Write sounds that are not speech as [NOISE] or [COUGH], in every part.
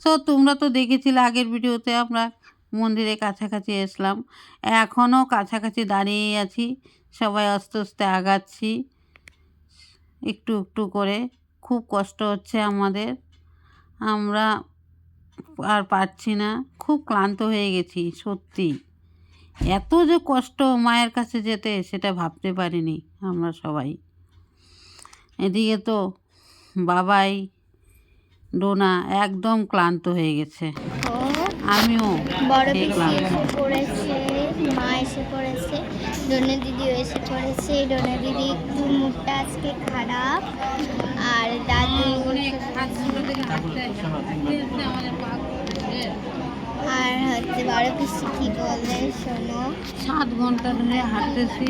তো তোমরা তো দেখেছিলে আগের ভিডিওতে আমরা মন্দিরের কাছাকাছি এসলাম। এখনও কাছাকাছি দাঁড়িয়েই আছি। সবাই আস্তে আস্তে আগাচ্ছি। একটু একটু করে। খুব কষ্ট হচ্ছে আমাদের। আমরা আর পারছি না। খুব ক্লান্ত হয়ে গেছি, সত্যি। এত যে কষ্ট মায়ের কাছে যেতে, সেটা ভাবতে পারিনি আমরা সবাই। এদিকে তো বাবাই ডোনা একদম ক্লান্ত হয়ে গেছে। আমিও বড় সেই পিসি এসে পড়েছে মা এসে পড়েছে ডোনা দিদিও এসে পড়েছে ডোনা দিদি একটু মুখটা আজকে খারাপ আর দাদু আর হচ্ছে বড় পিসি কি বলে শোনো। সাত ঘণ্টা ধরে হাঁটতেছি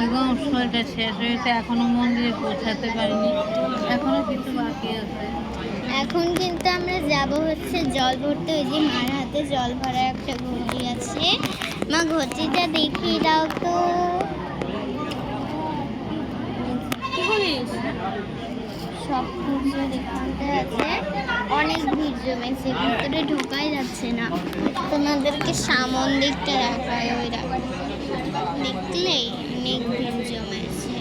একদম শরীরটা শেষ হয়েছে এখনও মন্দিরে পৌঁছাতে পারিনি এখনও কিছু বাকি আছে। এখন কিন্তু আমরা যাব হচ্ছে জল ভরতে। ওই যে মার হাতে জল ভরা একটা ঘটি আছে। মা, ঘটিটা দেখিয়ে দাও তো। সব কিছু এখানটা আছে। অনেক ভিড় জমেছে ভিতরে ঢোকাই যাচ্ছে না। তোমাদেরকে সামন দিকটা দেখায় ওই দেখো দেখলেই অনেক ভিড় জমেছে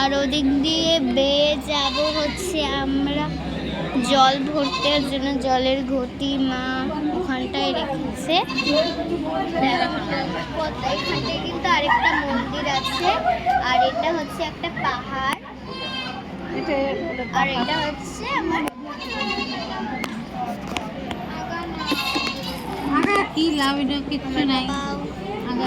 আর ওদিক দিয়ে বেয়ে যাব হচ্ছে আমরা। জল ভরতে জন্য জলের ঘটি মা ওখানটায় রেখেছে। এখানটায় কিন্তু আরেকটা মন্দির আছে আর এটা হচ্ছে একটা পাহাড়। আর এটা হচ্ছে আমার কি লাভ এটা কিচ্ছু নাই। আগা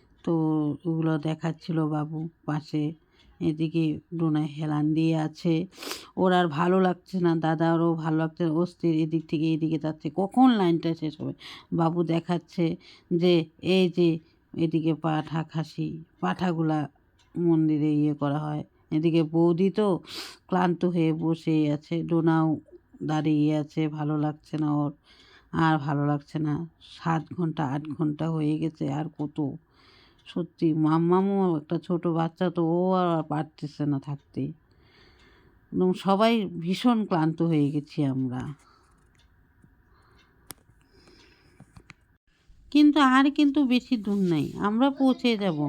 তো ওগুলো দেখাচ্ছিল বাবু পাশে। এদিকে ডোনায় হেলান দিয়ে আছে। ওর আর ভালো লাগছে না, দাদারও ভালো লাগছে অস্থির এদিক থেকে এদিকে যাচ্ছে। কখন লাইনটা শেষ হবে? বাবু দেখাচ্ছে যে, এই যে এদিকে পাঠা খাসি পাঠাগুলা মন্দিরে ইয়ে করা হয়। এদিকে বৌদি তো ক্লান্ত হয়ে বসেই আছে। ডোনাও দাঁড়িয়ে আছে, ভালো লাগছে না ওর। আর ভালো লাগছে না। সাত ঘণ্টা, আট ঘণ্টা হয়ে গেছে। আর কত সত্যি মাম্মামও একটা ছোট বাচ্চা তো ও আর পারতেছে না থাকতে। একদম সবাই ভীষণ ক্লান্ত হয়ে গেছি আমরা। কিন্তু আর কিন্তু বেশি দূর নেই, আমরা পৌঁছে যাব।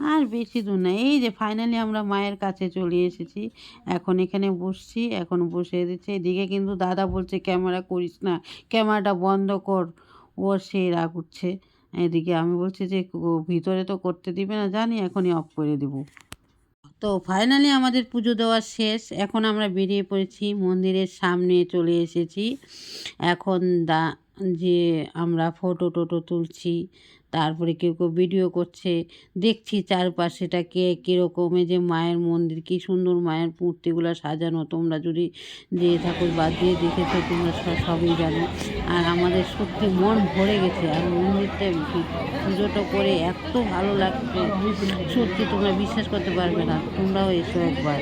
আর বেশি দূর নাই। এই যে ফাইনালি আমরা মায়ের কাছে চলে এসেছি। এখন এখানে বসছি, এখন বসে দিচ্ছে। এদিকে কিন্তু দাদা বলছে, ক্যামেরা করিস না, ক্যামেরাটা বন্ধ কর। ও সে রাগ উঠছে। এদিকে আমি বলছি যে ভিতরে তো করতে দিবে না, জানি, এখনই অফ করে দেব। তো ফাইনালি আমাদের পুজো দেওয়ার শেষ। এখন আমরা বেরিয়ে পড়েছি, মন্দিরের সামনে চলে এসেছি। এখন দা, যে আমরা ফটো টোটো তুলছি তারপরে কেউ কেউ ভিডিও করছে, দেখছি চারপাশেটা কে কীরকম, এই যে মায়ের মন্দির, কী সুন্দর মায়ের মূর্তিগুলো সাজানো, তোমরা যদি যে ঠাকুর বাদ দিয়ে দেখেছ, তোমরা সবই জানো। আর আমাদের সত্যি মন ভরে গেছে, আর মন্দিরটা পুজোটা করে এত ভালো লাগছে। সত্যি তোমরা বিশ্বাস করতে পারবে না, তোমরাও এসো একবার।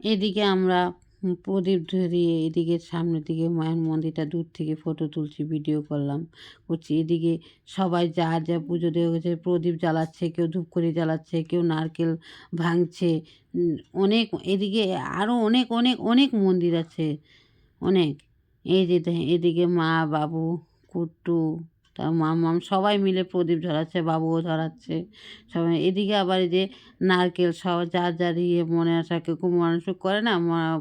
এদিকে আমরা প্রদীপ ধরিয়ে এদিকে সামনের দিকে মায়ের মন্দিরটা দূর থেকে ফটো তুলছি ভিডিও করলাম। করছি, এদিকে সবাই যা যা পুজো দেওয়া গেছে প্রদীপ জ্বালাচ্ছে, কেউ ধূপকড়ি জ্বালাচ্ছে, কেউ নারকেল ভাঙছে অনেক, এদিকে আরও অনেক অনেক অনেক মন্দির আছে, অনেক। এই যে এদিকে মা, বাবু, কুট্টু তার মামাম সবাই মিলে প্রদীপ ধরাচ্ছে বাবুও ধরাচ্ছে সবাই এদিকে আবার এই যে নারকেল সব যার যার ইয়ে মনে আসা কেউ মানসিক করে না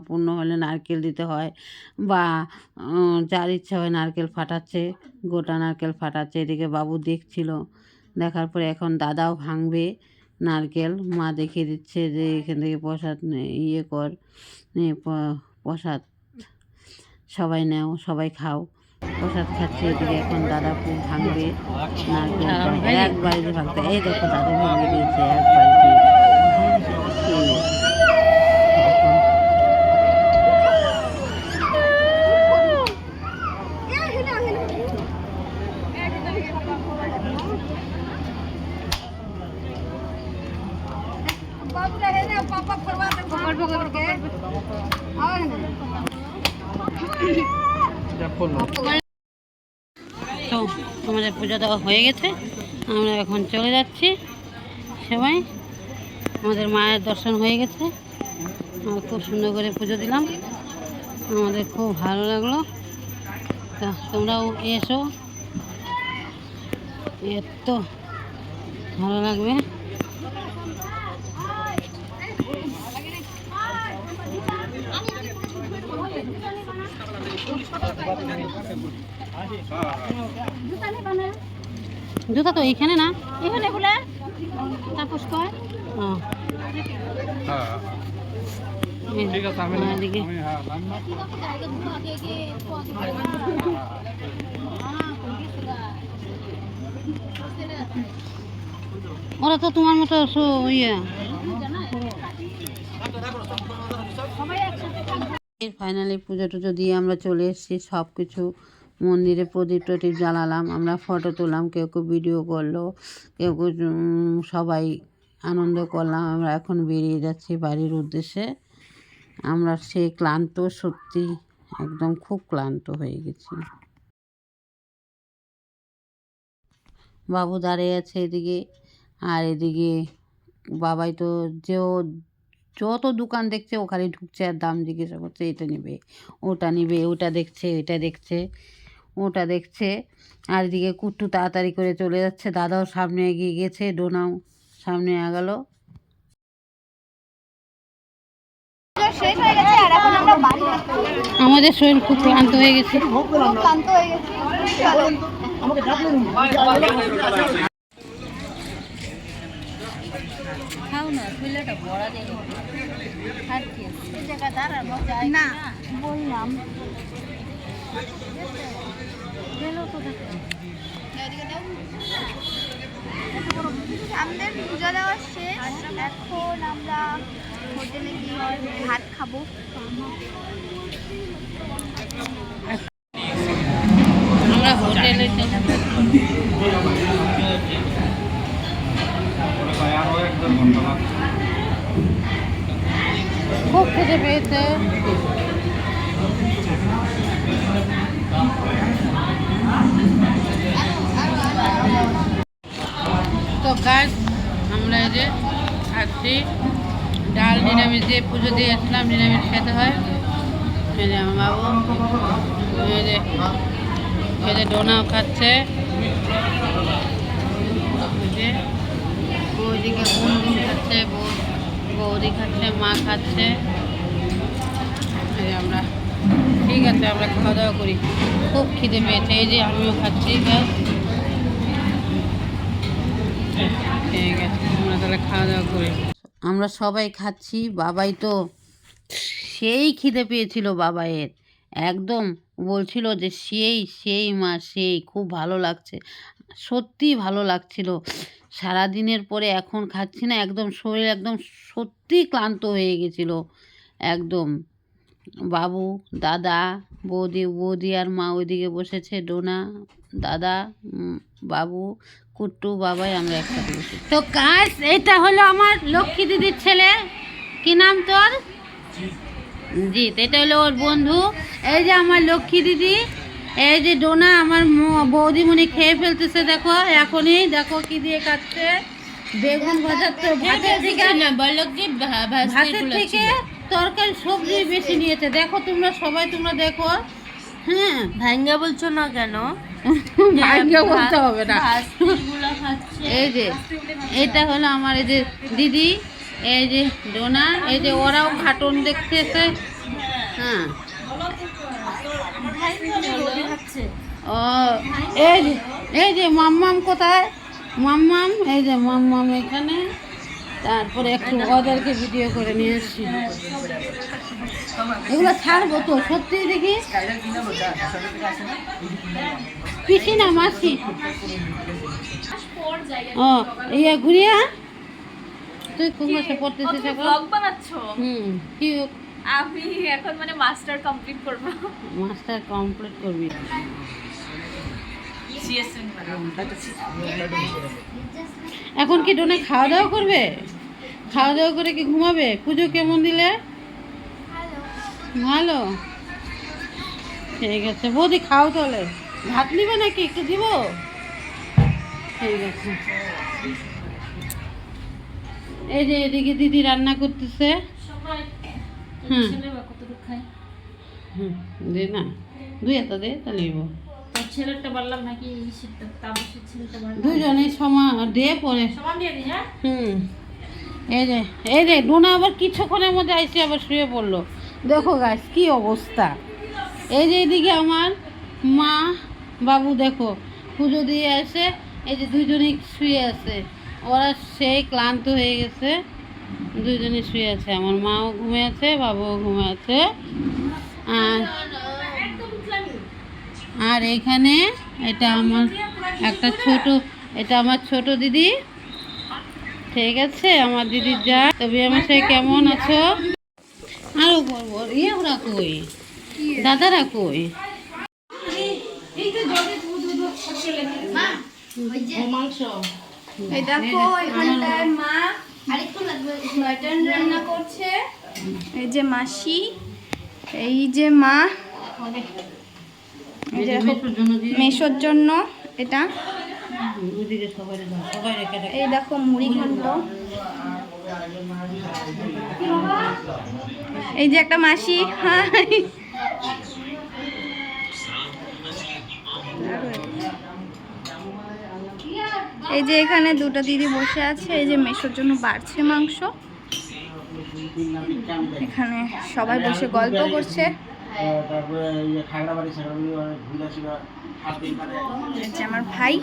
পূর্ণ হলে নারকেল দিতে হয় বা যার ইচ্ছা হয় নারকেল ফাটাচ্ছে, গোটা নারকেল ফাটাচ্ছে, এদিকে বাবু দেখছিল। দেখার পরে এখন দাদাও ভাঙবে নারকেল, মা দেখিয়ে দিচ্ছে যে এখান থেকে প্রসাদ ইয়ে কর প্রসাদ সবাই নেও, সবাই খাও। প্রসাদ খাচ্ছে এদিকে এখন দাদা খুব ভাঙবে নারকেলটা এক বাড়িতে ভাঙতে। এই দেখো দাদা ভেঙে দিয়েছে এক বাড়িতে। তো আমাদের পুজো দেওয়া হয়ে গেছে। আমরা এখন চলে যাচ্ছি। সবাই, আমাদের মায়ের দর্শন হয়ে গেছে। আমরা খুব সুন্দর করে পুজো দিলাম। আমাদের খুব ভালো লাগল। তা, তোমরাও এসো। এত ভালো লাগবে। জুতা তো এইখানে না? এখানে বলে তাপস কয়? ঠিক আছে আমি হ্যাঁ রান্না ওরা তো তোমার মতো সু- ইয়ে ফাইনালি পুজো টুজো দিয়ে আমরা চলে এসেছি সব কিছু মন্দিরে প্রদীপ টদীপ জ্বালালাম, আমরা ফটো তুললাম, কেউ কেউ ভিডিও করল, কেউ কেউ সবাই আনন্দ করলাম, আমরা এখন বেরিয়ে যাচ্ছি বাড়ির উদ্দেশ্যে। আমরা সেই ক্লান্ত, সত্যি একদম খুব ক্লান্ত হয়ে গেছি। বাবু দাঁড়িয়ে আছে এদিকে, আর এদিকে বাবাই তো যে যত দোকান দেখছে ওখানে ঢুকছে আর দাম জিজ্ঞাসা করছে, এটা নেবে, ওটা নেবে, ওটা দেখছে, এটা দেখছে, ওটা দেখছে। আর এদিকে কুট্টু তাড়াতাড়ি করে চলে যাচ্ছে। দাদাও সামনে এগিয়ে গেছে ডোনাও সামনে আগালো আমাদের শরীর খুব ক্লান্ত হয়ে গেছে। খাও না বড়া না বললাম। আমাদের পূজা দেওয়া শেষ। এখন আমরা হোটেলে গিয়ে ভাত খাব। আমরা হোটেলে আরও এক দেড় ঘণ্টা লাগবে খেতে পেয়েছে। তো গাছ আমরা এই যে খাচ্ছি। ডাল নিরামিষ দিয়ে পুজো দিয়ে এসলাম, নিরামিষ খেতে হয়। এই যে আমার বাবু। এই যে এই যে ডোনাও খাচ্ছে। বৌদিকে ওইদিকে খাচ্ছে বৌদি খাচ্ছে, মা খাচ্ছে। যে আমরা। ঠিক আছে, আমরা খাওয়া দাওয়া করি। খুব খিদে পেয়েছে, এই যে আমিও খাচ্ছি, ব্যাস। ঠিক আছে, আমরা তাহলে খাওয়া দাওয়া করি। আমরা সবাই খাচ্ছি, বাবাই তো সেই খিদে পেয়েছিল বাবাইয়ের। একদম বলছিল যে সেই সেই মা, সেই, খুব ভালো লাগছে। সত্যি ভালো লাগছিল। সারাদিনের পরে এখন খাচ্ছি না, একদম শরীর একদম সত্যি ক্লান্ত হয়ে গেছিল। একদম। বাবু দাদা বৌদি বৌদি আর মা ওইদিকে বসেছে ডোনা দাদা বাবু কুট্টু বাবাই আমরা একসাথে বসে তো কাজ এটা হলো আমার লক্ষ্মী দিদির ছেলে। কি নাম তোর? জিৎ। এটা হলো ওর বন্ধু। এই যে আমার লক্ষ্মী দিদি এই যে ডোনা আমার বৌদিমণি খেয়ে ফেলতেছে দেখো এখনই। দেখো কি দিয়ে খাচ্ছে বেগুন ভাজার তো ভাতের থেকে ভাতের থেকে তরকারি সবজি বেশি নিয়েছে। দেখো তোমরা সবাই তোমরা দেখো। হ্যাঁ। ভাঙ্গা বলছো না কেন? [LAUGHS] ভাগ্য বলতে হবে না। এই যে এটা হলো আমার এই যে দিদি এই যে ডোনা এই যে ওরাও খাটন দেখতেছে হ্যাঁ। ও এই যে এই যে মাম্মাম কোথায়? মাম্মাম এই যে মাম্মাম এখানে। তারপরে একটু ওদেরকে ভিডিও করে নিয়ে আসছি এগুলো ছাড়বো তো সত্যি দেখি? পিসি না মাসি ও ইয়া গুড়িয়া তুই কোন পড়তেছিস এখন? ব্লগ বানাচ্ছো? হুম কি আমি এখন মানে মাস্টার কমপ্লিট করব। মাস্টার কমপ্লিট করবি। এখন কি ডোনে খাওয়া দাওয়া করবে? খাওয়া দাওয়া করে কি ঘুমাবে? পুজো কেমন দিলে? ভালো। ঠিক আছে। বৌদি খাও তাহলে। ভাত নিবে নাকি? একটু দিব? ঠিক আছে। এই যে এদিকে দিদি রান্না করতেছে। হুম। হুম দে না। দুই এত দে তাহলে নিব তোর বললাম নাকি সেটা ছেলেটা বললাম দুজনে সমান দে পরে। সমান দিয়ে দিই হ্যাঁ? হুম। এই যে এই ডোনা আবার কিছুক্ষণের মধ্যে আইসে আবার শুয়ে পড়ল। দেখো গাছ কি অবস্থা। এই যে এদিকে আমার মা বাবু দেখো পুজো দিয়ে আসে। এই যে দুজনেই শুয়ে আছে। ওরা সেই ক্লান্ত হয়ে গেছে। দুজনে শুয়ে আছে। আমার মাও ঘুমে আছে বাবুও ঘুমে আছে। আর আর এখানে এটা আমার একটা ছোট, এটা আমার ছোট দিদি। ঠিক আছে, আমার দিদির যা। তবে আমার সে কেমন আছো? আরও বলব ইয়ে ওরা কই? দাদারা কই? এই যে মাসি, এই যে মা এই যে দেখো মেসোর জন্য দিয়ে মেশোর জন্য এটা। এই দেখো মুড়ি ঘন্ট। এই যে একটা মাসি হাই। এই যে এখানে দুটো দিদি বসে আছে এই যে মেশোর জন্য বাড়ছে মাংস। এখানে সবাই বসে গল্প করছে। তারপরে এই যে খাগড়াবাড়ি ঘুরে ছিল হাত দিন মানে এই যে আমার ভাই।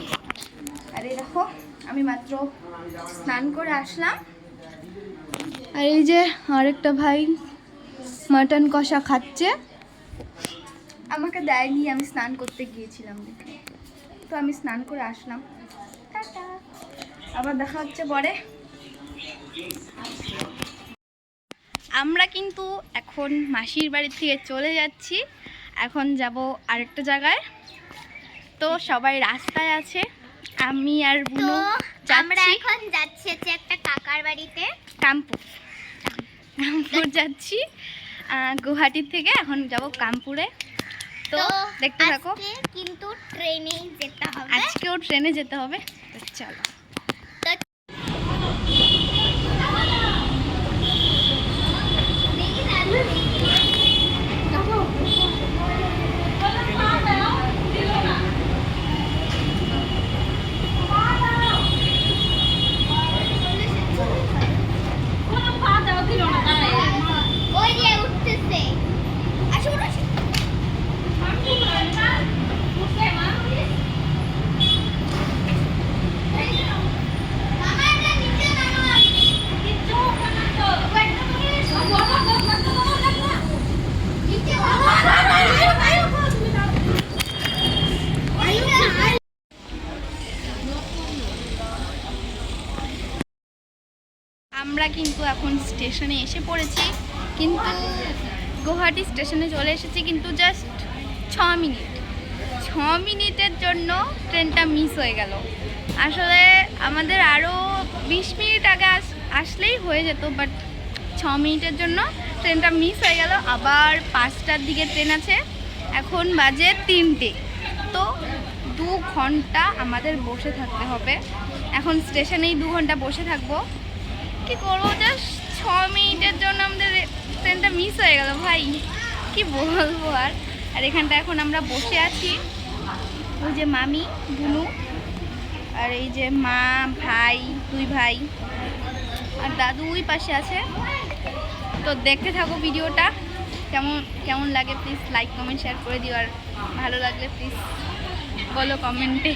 আর দেখো, আমি মাত্র স্নান করে আসলাম। আর এই যে আরেকটা ভাই মাটন কষা খাচ্ছে। আমাকে দেয়নি, আমি স্নান করতে গিয়েছিলাম তো আমি স্নান করে আসলাম। আবার দেখা হচ্ছে পরে। আমরা কিন্তু এখন মাসির বাড়ি থেকে চলে যাচ্ছি। এখন যাব আরেকটা জায়গায়। তো সবাই রাস্তায় আছে। আমি আর বুনো আমরা এখন যাচ্ছি হচ্ছে একটা কাকার বাড়িতে। কামপুর। কামপুর যাচ্ছি। আহ, গুয়াহাটির থেকে এখন যাব কামপুরে। তো দেখতে থাকো। কিন্তু ট্রেনে যেতে হবে। আজকেও ট্রেনে যেতে হবে। তো চলো ওই যে উঠতেছে আসো উঠো, আসো। মামা, এটা নিচে নামো। নিচে নামো। আমরা কিন্তু এখন স্টেশনে এসে পড়েছি। কিন্তু গুয়াহাটি স্টেশনে চলে এসেছি কিন্তু জাস্ট ছ মিনিট। ছ মিনিটের জন্য ট্রেনটা মিস হয়ে গেল। আসলে আমাদের আরও বিশ মিনিট আগে আস আসলেই হয়ে যেত বাট ছ মিনিটের জন্য ট্রেনটা মিস হয়ে গেল। আবার পাঁচটার দিকে ট্রেন আছে। এখন বাজে তিনটে। তো দু ঘণ্টা আমাদের বসে থাকতে হবে। এখন স্টেশনেই দু ঘণ্টা বসে থাকব। কি করব? জাস্ট ছ মিনিটের জন্য আমাদের ট্রেনটা মিস হয়ে গেল, ভাই। কি বলব আর? আর এখানটা এখন আমরা বসে আছি। ওই যে মামি, বুনু, আর এই যে মা, ভাই, দুই ভাই, আর দাদু ওই পাশে আছে। তো দেখতে থাকো ভিডিওটা। কেমন কেমন লাগে? প্লিজ লাইক কমেন্ট শেয়ার করে দিও। আর ভালো লাগলে প্লিজ বলো কমেন্টে